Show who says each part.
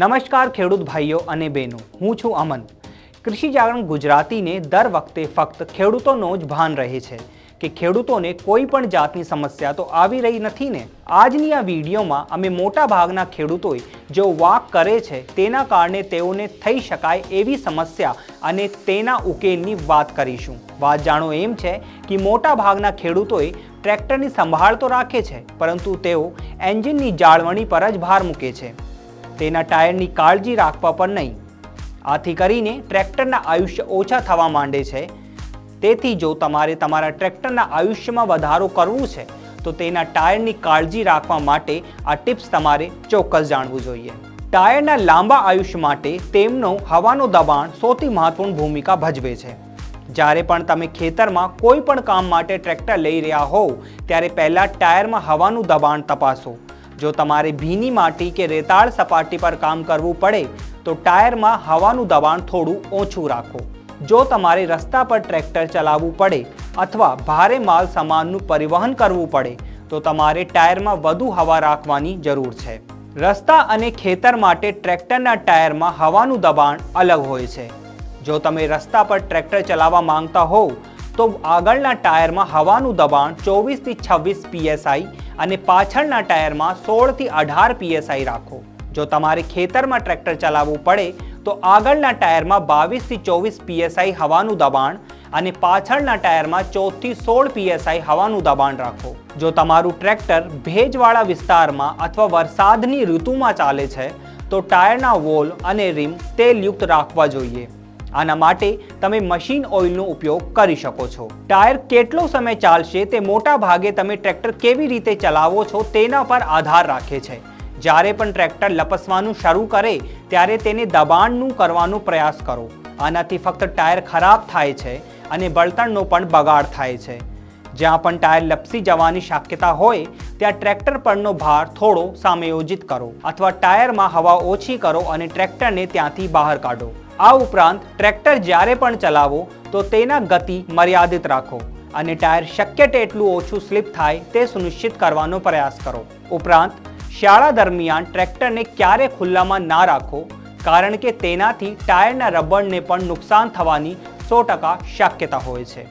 Speaker 1: નમસ્કાર ખેડૂત ભાઈઓ અને બહેનો, હું છું અમન. કૃષિ જાગરણ ગુજરાતીને દર વખતે ફક્ત ખેડૂતોનો જ ભાન રહે છે કે ખેડૂતોને કોઈ પણ જાતની સમસ્યા તો આવી રહી નથી ને? આજની આ વિડીયોમાં અમે મોટા ભાગના ખેડૂતોએ જો વાક કરે છે તેના કારણે તેઓને થઈ શકાય એવી સમસ્યા અને તેના ઉકેલની વાત કરીશું. વાત જાણો એમ છે કે મોટા ભાગના ખેડૂતોએ ટ્રેક્ટરની સંભાળ તો રાખે છે, પરંતુ તેઓ એન્જિનની જાળવણી પર જ ભાર મૂકે છે. તેના ટાયરની કાળજી રાખવા પણ નહીં. આથી કરીને ટ્રેક્ટરના આયુષ્ય ઓછા થવા માંડે છે. તેથી જો તમારે તમારા ટ્રેક્ટરના આયુષ્યમાં વધારો કરવું છે, તો તેના ટાયરની કાળજી રાખવા માટે આ ટિપ્સ તમારે ચોક્કસ જાણવું જોઈએ. ટાયરના લાંબા આયુષ્ય માટે તેમનો હવાનો દબાણ સૌથી મહત્વપૂર્ણ ભૂમિકા ભજવે છે. જ્યારે પણ તમે ખેતરમાં કોઈ પણ કામ માટે ટ્રેક્ટર લઈ રહ્યા હોવ, ત્યારે પહેલાં ટાયરમાં હવાનું દબાણ તપાસો. જો તમારે ભીની માટી કે રેતાળ સપાટી પર કામ કરવું પડે, તો ટાયરમાં હવાનું દબાણ થોડું ઓછું રાખો. જો તમારે રસ્તા પર ટ્રેક્ટર ચલાવવું પડે અથવા ભારે માલ સામાનનું પરિવહન કરવું પડે, તો તમારે ટાયરમાં વધુ હવા રાખવાની જરૂર છે. રસ્તા અને ખેતર માટે ટ્રેક્ટરના ટાયરમાં હવાનું દબાણ અલગ હોય છે. જો તમે રસ્તા પર ટ્રેક્ટર ચલાવવા માંગતા હોવ તો આગળના ટાયરમાં હવાનું દબાણ ચોવીસથી છવ્વીસ પીએસઆઈ અને પાછળના ટાયરમાં સોળથી અઢાર પીએસઆઈ રાખો. જો તમારે ખેતરમાં ટ્રેક્ટર ચલાવવું પડે, તો આગળના ટાયરમાં બાવીસથી ચોવીસ પીએસઆઈ હવાનું દબાણ અને પાછળના ટાયરમાં ચૌદથી સોળ પીએસઆઈ હવાનું દબાણ રાખો. જો તમારું ટ્રેક્ટર ભેજવાળા વિસ્તારમાં અથવા વરસાદની ઋતુમાં ચાલે છે, તો ટાયરના વોલ અને રીમ તેલયુક્ત રાખવા જોઈએ. આના માટે તમે મશીન ઓઇલનો ઉપયોગ કરી શકો છો. ટાયર કેટલો સમય ચાલશે તે મોટા ભાગે તમે ટ્રેક્ટર કેવી રીતે ચલાવો છો તેના પર આધાર રાખે છે. જ્યારે પણ ટ્રેક્ટર લપસવાનું શરૂ કરે, ત્યારે તેને દબાણનું કરવાનો પ્રયાસ કરો. આનાથી ફક્ત ટાયર ખરાબ થાય છે અને બળતણનો પણ બગાડ થાય છે. જ્યાં પણ ટાયર લપસી જવાની શક્યતા હોય, ત્યાં ટ્રેક્ટર પરનો ભાર થોડો સામયોજિત કરો અથવા ટાયરમાં હવા ઓછી કરો અને ટ્રેક્ટરને ત્યાંથી બહાર કાઢો. આ ઉપરાંત ટ્રેક્ટર જ્યારે પણ ચલાવો, તો તેના ગતિ મર્યાદિત રાખો અને ટાયર શક્ય તેટલું ઓછું સ્લીપ થાય તે સુનિશ્ચિત કરવાનો પ્રયાસ કરો. ઉપરાંત, શાળા દરમિયાન ટ્રેક્ટરને ક્યારે ખુલ્લામાં ના રાખો, કારણ કે તેનાથી ટાયરના રબરને પણ નુકસાન થવાની સો ટકા શક્યતા હોય છે.